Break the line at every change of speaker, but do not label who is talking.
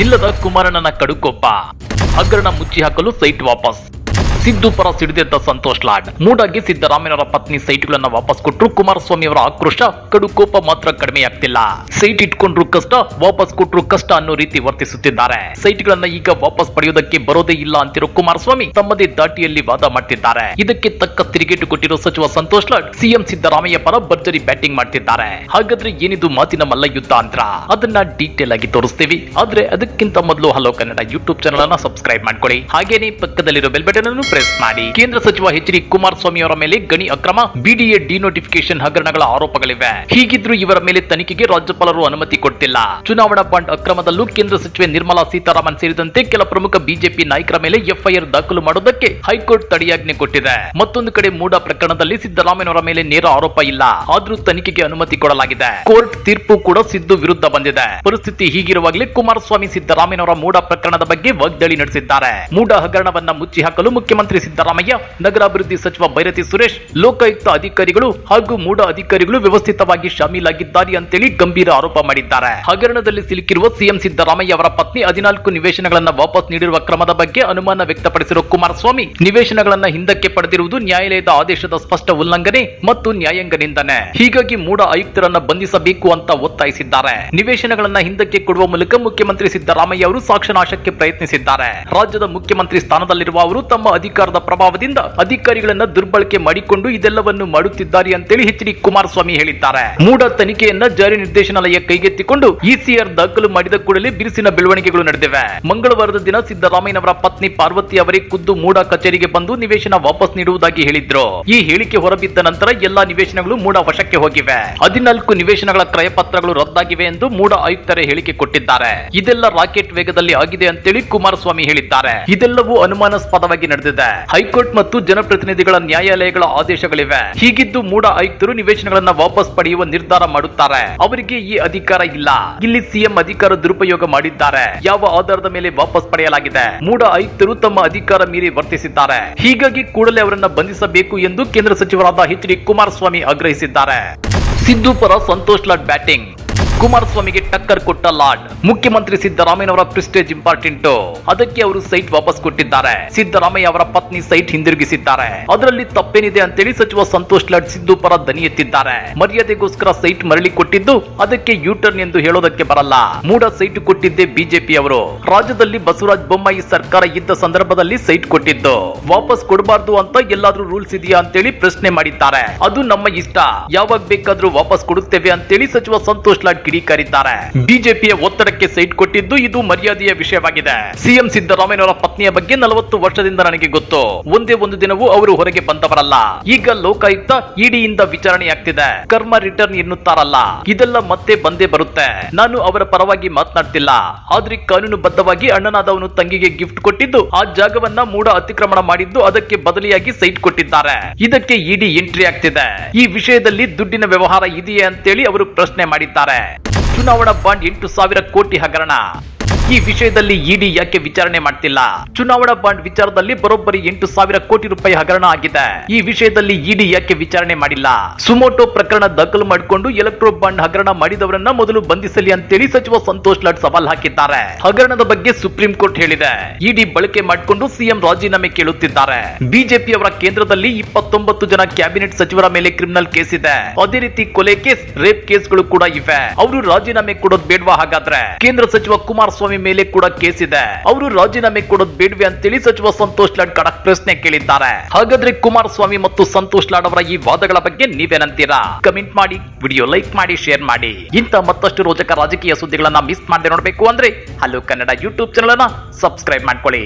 ನಿಲ್ಲದ ಕುಮಾರಣ್ಣನ ಕಡುಕೊಪ್ಪ. ಹಗರಣ ಮುಚ್ಚಿ ಹಾಕಲು ಸೈಟ್ ವಾಪಸ್. ಸಿದ್ದು ಪರ ಸಿಡಿದೆದ್ದ ಸಂತೋಷ್ ಲಾಡ್. ಮೂಡಾಗಿ ಸಿದ್ದರಾಮಯ್ಯನವರ ಪತ್ನಿ ಸೈಟ್ಗಳನ್ನ ವಾಪಸ್ ಕೊಟ್ಟರು ಕುಮಾರಸ್ವಾಮಿ ಅವರ ಆಕ್ರೋಶ, ಕಡು ಕೋಪ ಮಾತ್ರ ಕಡಿಮೆಯಾಗ್ತಿಲ್ಲ. ಸೈಟ್ ಇಟ್ಕೊಂಡ್ರು ಕಷ್ಟ, ವಾಪಸ್ ಕೊಟ್ರು ಕಷ್ಟ ಅನ್ನೋ ರೀತಿ ವರ್ತಿಸುತ್ತಿದ್ದಾರೆ. ಸೈಟ್ ಗಳನ್ನ ಈಗ ವಾಪಸ್ ಪಡೆಯೋದಕ್ಕೆ ಬರೋದೇ ಇಲ್ಲ ಅಂತಿರೋ ಕುಮಾರಸ್ವಾಮಿ ತಮ್ಮದೇ ದಾಟಿಯಲ್ಲಿ ವಾದ ಮಾಡ್ತಿದ್ದಾರೆ. ಇದಕ್ಕೆ ತಕ್ಕ ತಿರುಗೇಟು ಕೊಟ್ಟಿರೋ ಸಚಿವ ಸಂತೋಷ್ ಲಾಡ್ ಸಿಎಂ ಸಿದ್ದರಾಮಯ್ಯ ಪರ ಭರ್ಜರಿ ಬ್ಯಾಟಿಂಗ್ ಮಾಡ್ತಿದ್ದಾರೆ. ಹಾಗಾದ್ರೆ ಏನಿದು ಮಾತಿನ ಮಲ್ಲ ಯುದ್ಧ ಅಂತರ ಅದನ್ನ ಡೀಟೇಲ್ ಆಗಿ ತೋರಿಸ್ತೀವಿ. ಆದ್ರೆ ಅದಕ್ಕಿಂತ ಮೊದಲು ಹಲೋ ಕನ್ನಡ ಯೂಟ್ಯೂಬ್ ಚಾನಲ್ ಅನ್ನ ಸಬ್ಸ್ಕ್ರೈಬ್ ಮಾಡ್ಕೊಳ್ಳಿ. ಹಾಗೇನೆ ಪಕ್ಕದಲ್ಲಿರೋ ಬೆಲ್ ಬಟನ್ ಅನ್ನು ಪ್ರೆಸ್ ಮಾಡಿ. ಕೇಂದ್ರ ಸಚಿವ ಎಚ್ ಡಿ ಕುಮಾರಸ್ವಾಮಿ ಅವರ ಮೇಲೆ ಗಣಿ ಅಕ್ರಮ ಬಿಡಿಎ ಡಿನೋಟಿಫಿಕೇಶನ್ ಹಗರಣಗಳ ಆರೋಪಗಳಿವೆ. ಹೀಗಿದ್ರೂ ಇವರ ಮೇಲೆ ತನಿಖೆಗೆ ರಾಜ್ಯಪಾಲರು ಅನುಮತಿ ಕೊಟ್ಟಿಲ್ಲ. ಚುನಾವಣಾ ಬಾಂಡ್ ಅಕ್ರಮದಲ್ಲೂ ಕೇಂದ್ರ ಸಚಿವೆ ನಿರ್ಮಲಾ ಸೀತಾರಾಮನ್ ಸೇರಿದಂತೆ ಕೆಲ ಪ್ರಮುಖ ಬಿಜೆಪಿ ನಾಯಕರ ಮೇಲೆ ಎಫ್ಐಆರ್ ದಾಖಲು ಮಾಡುವುದಕ್ಕೆ ಹೈಕೋರ್ಟ್ ತಡೆಯಾಜ್ಞೆ ಕೊಟ್ಟಿದೆ. ಮತ್ತೊಂದು ಕಡೆ ಮೂಡ ಪ್ರಕರಣದಲ್ಲಿ ಸಿದ್ದರಾಮಯ್ಯನವರ ಮೇಲೆ ನೇರ ಆರೋಪ ಇಲ್ಲ. ಆದ್ರೂ ತನಿಖೆಗೆ ಅನುಮತಿ ಕೊಡಲಾಗಿದೆ. ಕೋರ್ಟ್ ತೀರ್ಪು ಕೂಡ ಸಿದ್ದು ವಿರುದ್ಧ ಬಂದಿದೆ. ಪರಿಸ್ಥಿತಿ ಹೀಗಿರುವಾಗಲೇ ಕುಮಾರಸ್ವಾಮಿ ಸಿದ್ದರಾಮಯ್ಯನವರ ಮೂಡ ಪ್ರಕರಣದ ಬಗ್ಗೆ ವಾಗ್ದಾಳಿ ನಡೆಸಿದ್ದಾರೆ. ಮೂಡ ಹಗರಣವನ್ನ ಮುಚ್ಚಿ ಹಾಕಲು ಮುಖ್ಯಮಂತ್ರಿ ಸಿದ್ದರಾಮಯ್ಯ ನಗರಾಭಿವೃದ್ಧಿ ಸಚಿವ ಭೈರತಿ ಸುರೇಶ್, ಲೋಕಾಯುಕ್ತ ಅಧಿಕಾರಿಗಳು ಹಾಗೂ ಮೂಡ ಅಧಿಕಾರಿಗಳು ವ್ಯವಸ್ಥಿತವಾಗಿ ಶಾಮೀಲಾಗಿದ್ದಾರೆ ಅಂತೇಳಿ ಗಂಭೀರ ಆರೋಪ ಮಾಡಿದ್ದಾರೆ. ಹಗರಣದಲ್ಲಿ ಸಿಲುಕಿರುವ ಸಿಎಂ ಸಿದ್ದರಾಮಯ್ಯ ಅವರ ಪತ್ನಿ ಹದಿನಾಲ್ಕು ನಿವೇಶನಗಳನ್ನ ವಾಪಸ್ ನೀಡಿರುವ ಕ್ರಮದ ಬಗ್ಗೆ ಅನುಮಾನ ವ್ಯಕ್ತಪಡಿಸಿರುವ ಕುಮಾರಸ್ವಾಮಿ, ನಿವೇಶನಗಳನ್ನ ಹಿಂದಕ್ಕೆ ಪಡೆದಿರುವುದು ನ್ಯಾಯಾಲಯದ ಆದೇಶದ ಸ್ಪಷ್ಟ ಉಲ್ಲಂಘನೆ ಮತ್ತು ನ್ಯಾಯಾಂಗ ನಿಂದನೆ ಹೀಗಾಗಿ ಮೂಡ ಆಯುಕ್ತರನ್ನ ಬಂಧಿಸಬೇಕು ಅಂತ ಒತ್ತಾಯಿಸಿದ್ದಾರೆ. ನಿವೇಶನಗಳನ್ನ ಹಿಂದಕ್ಕೆ ಕೊಡುವ ಮೂಲಕ ಮುಖ್ಯಮಂತ್ರಿ ಸಿದ್ದರಾಮಯ್ಯ ಅವರು ಸಾಕ್ಷನಾಶಕ್ಕೆ ಪ್ರಯತ್ನಿಸಿದ್ದಾರೆ. ರಾಜ್ಯದ ಮುಖ್ಯಮಂತ್ರಿ ಸ್ಥಾನದಲ್ಲಿರುವ ಅವರು ತಮ್ಮ ಅಧಿಕಾರದ ಪ್ರಭಾವದಿಂದ ಅಧಿಕಾರಿಗಳನ್ನ ದುರ್ಬಳಕೆ ಮಾಡಿಕೊಂಡು ಇದೆಲ್ಲವನ್ನು ಮಾಡುತ್ತಿದ್ದಾರೆ ಅಂತೇಳಿ ಎಚ್ ಡಿ ಕುಮಾರಸ್ವಾಮಿ ಹೇಳಿದ್ದಾರೆ. ಮೂಡ ತನಿಖೆಯನ್ನ ಜಾರಿ ನಿರ್ದೇಶನಾಲಯ ಕೈಗೆತ್ತಿಕೊಂಡು ಇಸಿಆರ್ ದಾಖಲು ಮಾಡಿದ ಕೂಡಲೇ ಬಿರುಸಿನ ಬೆಳವಣಿಗೆಗಳು ನಡೆದಿವೆ. ಮಂಗಳವಾರದ ದಿನ ಸಿದ್ದರಾಮಯ್ಯನವರ ಪತ್ನಿ ಪಾರ್ವತಿ ಅವರೇ ಖುದ್ದು ಮೂಡ ಕಚೇರಿಗೆ ಬಂದು ನಿವೇಶನ ವಾಪಸ್ ನೀಡುವುದಾಗಿ ಹೇಳಿದ್ರು. ಈ ಹೇಳಿಕೆ ಹೊರಬಿದ್ದ ನಂತರ ಎಲ್ಲಾ ನಿವೇಶನಗಳು ಮೂಡ ವಶಕ್ಕೆ ಹೋಗಿವೆ. ಹದಿನಾಲ್ಕು ನಿವೇಶನಗಳ ಕ್ರಯ ಪತ್ರಗಳು ರದ್ದಾಗಿವೆ ಎಂದು ಮೂಡ ಆಯುಕ್ತರೇ ಹೇಳಿಕೆ ಕೊಟ್ಟಿದ್ದಾರೆ. ಇದೆಲ್ಲ ರಾಕೆಟ್ ವೇಗದಲ್ಲಿ ಆಗಿದೆ ಅಂತೇಳಿ ಕುಮಾರಸ್ವಾಮಿ ಹೇಳಿದ್ದಾರೆ. ಇದೆಲ್ಲವೂ ಅನುಮಾನಾಸ್ಪದವಾಗಿ ನಡೆದಿದೆ. ಹೈಕೋರ್ಟ್ ಮತ್ತು ಜನಪ್ರತಿನಿಧಿಗಳ ನ್ಯಾಯಾಲಯಗಳ ಆದೇಶಗಳಿವೆ. ಹೀಗಿದ್ದು ಮೂಡ ಆಯುಕ್ತರು ನಿವೇಶನಗಳನ್ನ ವಾಪಸ್ ಪಡೆಯುವ ನಿರ್ಧಾರ ಮಾಡುತ್ತಾರೆ. ಅವರಿಗೆ ಈ ಅಧಿಕಾರ ಇಲ್ಲ. ಇಲ್ಲಿ ಸಿಎಂ ಅಧಿಕಾರ ದುರುಪಯೋಗ ಮಾಡಿದ್ದಾರೆ. ಯಾವ ಆಧಾರದ ಮೇಲೆ ವಾಪಸ್ ಪಡೆಯಲಾಗಿದೆ? ಮೂಡ ಆಯುಕ್ತರು ತಮ್ಮ ಅಧಿಕಾರ ಮೀರಿ ವರ್ತಿಸಿದ್ದಾರೆ. ಹೀಗಾಗಿ ಕೂಡಲೇ ಅವರನ್ನ ಬಂಧಿಸಬೇಕು ಎಂದು ಕೇಂದ್ರ ಸಚಿವರಾದ ಎಚ್ ಡಿ ಕುಮಾರಸ್ವಾಮಿ ಆಗ್ರಹಿಸಿದ್ದಾರೆ. ಸಿದ್ದು ಪರ ಸಂತೋಷ್ ಲಾಡ್ ಬ್ಯಾಟಿಂಗ್. ಕುಮಾರಸ್ವಾಮಿಗೆ ಟಕ್ಕರ್ ಕೊಟ್ಟ ಲಾಡ್. ಮುಖ್ಯಮಂತ್ರಿ ಸಿದ್ದರಾಮಯ್ಯನವರ ಪ್ರಿಸ್ಟೇಜ್ ಇಂಪಾರ್ಟೆಂಟ್. ಅದಕ್ಕೆ ಅವರು ಸೈಟ್ ವಾಪಸ್ ಕೊಟ್ಟಿದ್ದಾರೆ. ಸಿದ್ದರಾಮಯ್ಯ ಅವರ ಪತ್ನಿ ಸೈಟ್ ಹಿಂದಿರುಗಿಸಿದ್ದಾರೆ. ಅದರಲ್ಲಿ ತಪ್ಪೇನಿದೆ ಅಂತೇಳಿ ಸಚಿವ ಸಂತೋಷ್ ಲಾಡ್ ಸಿದ್ದು ಪರ ದನಿ ಎತ್ತಿದ್ದಾರೆ. ಮರ್ಯಾದೆಗೋಸ್ಕರ ಸೈಟ್ ಮರಳಿ ಕೊಟ್ಟಿದ್ದು ಅದಕ್ಕೆ ಯೂಟರ್ನ್ ಎಂದು ಹೇಳೋದಕ್ಕೆ ಬರಲ್ಲ. ಮೂಡ ಸೈಟ್ ಕೊಟ್ಟಿದ್ದೆ ಬಿಜೆಪಿ ಅವರು. ರಾಜ್ಯದಲ್ಲಿ ಬಸವರಾಜ ಬೊಮ್ಮಾಯಿ ಸರ್ಕಾರ ಇದ್ದ ಸಂದರ್ಭದಲ್ಲಿ ಸೈಟ್ ಕೊಟ್ಟಿದ್ದು. ವಾಪಸ್ ಕೊಡಬಾರ್ದು ಅಂತ ಎಲ್ಲಾದ್ರೂ ರೂಲ್ಸ್ ಇದೆಯಾ ಅಂತೇಳಿ ಪ್ರಶ್ನೆ ಮಾಡಿದ್ದಾರೆ. ಅದು ನಮ್ಮ ಇಷ್ಟ. ಯಾವಾಗ ಬೇಕಾದ್ರೂ ವಾಪಸ್ ಕೊಡುತ್ತೇವೆ ಅಂತೇಳಿ ಸಚಿವ ಸಂತೋಷ್ ಲಾಡ್ ಕಿಡಿಕಾರಿದ್ದಾರೆ. ಬಿಜೆಪಿಯ ಒತ್ತಡಕ್ಕೆ ಸೈಟ್ ಕೊಟ್ಟಿದ್ದು ಇದು ಮರ್ಯಾದೆಯ ವಿಷಯವಾಗಿದೆ. ಸಿಎಂ ಸಿದ್ದರಾಮಯ್ಯನವರ ಪತ್ನಿಯ ಬಗ್ಗೆ ನಲವತ್ತು ವರ್ಷದಿಂದ ನನಗೆ ಗೊತ್ತು. ಒಂದೇ ಒಂದು ದಿನವೂ ಅವರು ಹೊರಗೆ ಬಂದವರಲ್ಲ. ಈಗ ಲೋಕಾಯುಕ್ತ ಇಡಿಯಿಂದ ವಿಚಾರಣೆಯಾಗ್ತಿದೆ ಕರ್ಮ ರಿಟರ್ನ್ ಎನ್ನುತ್ತಾರಲ್ಲ. ಇದೆಲ್ಲ ಮತ್ತೆ ಬಂದೇ ಬರುತ್ತೆ. ನಾನು ಅವರ ಪರವಾಗಿ ಮಾತನಾಡ್ತಿಲ್ಲ. ಆದ್ರೆ ಕಾನೂನುಬದ್ಧವಾಗಿ ಅಣ್ಣನಾದವನು ತಂಗಿಗೆ ಗಿಫ್ಟ್ ಕೊಟ್ಟಿದ್ದು, ಆ ಜಾಗವನ್ನ ಮೂಡ ಅತಿಕ್ರಮಣ ಮಾಡಿದ್ದು ಅದಕ್ಕೆ ಬದಲಿಯಾಗಿ ಸೈಟ್ ಕೊಟ್ಟಿದ್ದಾರೆ. ಇದಕ್ಕೆ ಇಡಿ ಎಂಟ್ರಿ ಆಗ್ತಿದೆ. ಈ ವಿಷಯದಲ್ಲಿ ದುಡ್ಡಿನ ವ್ಯವಹಾರ ಇದೆಯೇ ಅಂತೇಳಿ ಅವರು ಪ್ರಶ್ನೆ ಮಾಡಿದ್ದಾರೆ. ಚುನಾವಣಾ ಬಾಂಡ್ ಎಂಟು ಸಾವಿರ ಕೋಟಿ ಹಗರಣ. ಈ ವಿಷಯದಲ್ಲಿ ಇಡಿ ಯಾಕೆ ವಿಚಾರಣೆ ಮಾಡ್ತಿಲ್ಲ? ಚುನಾವಣಾ ಬಾಂಡ್ ವಿಚಾರದಲ್ಲಿ ಬರೋಬ್ಬರಿ ಎಂಟು ಸಾವಿರ ಕೋಟಿ ರೂಪಾಯಿ ಹಗರಣ ಆಗಿದೆ. ಈ ವಿಷಯದಲ್ಲಿ ಇಡಿ ಯಾಕೆ ವಿಚಾರಣೆ ಮಾಡಿಲ್ಲ? ಸುಮೋಟೋ ಪ್ರಕರಣ ದಾಖಲು ಮಾಡಿಕೊಂಡು ಎಲೆಕ್ಟ್ರೋ ಬಾಂಡ್ ಹಗರಣ ಮಾಡಿದವರನ್ನ ಮೊದಲು ಬಂಧಿಸಲಿ ಅಂತೇಳಿ ಸಚಿವ ಸಂತೋಷ್ ಲಾಡ್ ಸವಾಲ್ ಹಾಕಿದ್ದಾರೆ. ಹಗರಣದ ಬಗ್ಗೆ ಸುಪ್ರೀಂ ಕೋರ್ಟ್ ಹೇಳಿದೆ. ಇಡಿ ಬಳಕೆ ಮಾಡಿಕೊಂಡು ಸಿಎಂ ರಾಜೀನಾಮೆ ಕೇಳುತ್ತಿದ್ದಾರೆ. ಬಿಜೆಪಿ ಅವರ ಕೇಂದ್ರದಲ್ಲಿ ಇಪ್ಪತ್ತೊಂಬತ್ತು ಜನ ಕ್ಯಾಬಿನೆಟ್ ಸಚಿವರ ಮೇಲೆ ಕ್ರಿಮಿನಲ್ ಕೇಸ್ ಇದೆ. ಅದೇ ರೀತಿ ಕೊಲೆ ಕೇಸ್, ರೇಪ್ ಕೇಸ್ಗಳು ಕೂಡ ಇವೆ. ಅವರು ರಾಜೀನಾಮೆ ಕೊಡೋದು ಬೇಡವಾ ಹಾಗಾದ್ರೆ? ಕೇಂದ್ರ ಸಚಿವ ಕುಮಾರಸ್ವಾಮಿ ಮೇಲೆ ಕೂಡ ಕೇಸ್ ಇದೆ. ಅವರು ರಾಜೀನಾಮೆ ಕೊಡೋದು ಅಂತ ಅಂತೇಳಿ ಸಚಿವ ಸಂತೋಷ್ ಲಾಡ್ ಖಡಕ್ ಪ್ರಶ್ನೆ ಕೇಳಿದ್ದಾರೆ. ಹಾಗಾದ್ರೆ ಕುಮಾರಸ್ವಾಮಿ ಮತ್ತು ಸಂತೋಷ್ ಲಾಡ್ ಅವರ ಈ ವಾದಗಳ ಬಗ್ಗೆ ನೀವೇನಂತೀರಾ? ಕಮೆಂಟ್ ಮಾಡಿ ವಿಡಿಯೋ ಲೈಕ್ ಮಾಡಿ ಶೇರ್ ಮಾಡಿ. ಇಂತ ಮತ್ತಷ್ಟು ರೋಚಕ ರಾಜಕೀಯ ಸುದ್ದಿಗಳನ್ನ ಮಿಸ್ ಮಾಡದೆ ನೋಡಬೇಕು ಅಂದ್ರೆ ಹಲೋ ಕನ್ನಡ ಯೂಟ್ಯೂಬ್ ಚಾನಲ್ ಅನ್ನ ಸಬ್ಸ್ಕ್ರೈಬ್ ಮಾಡ್ಕೊಳ್ಳಿ.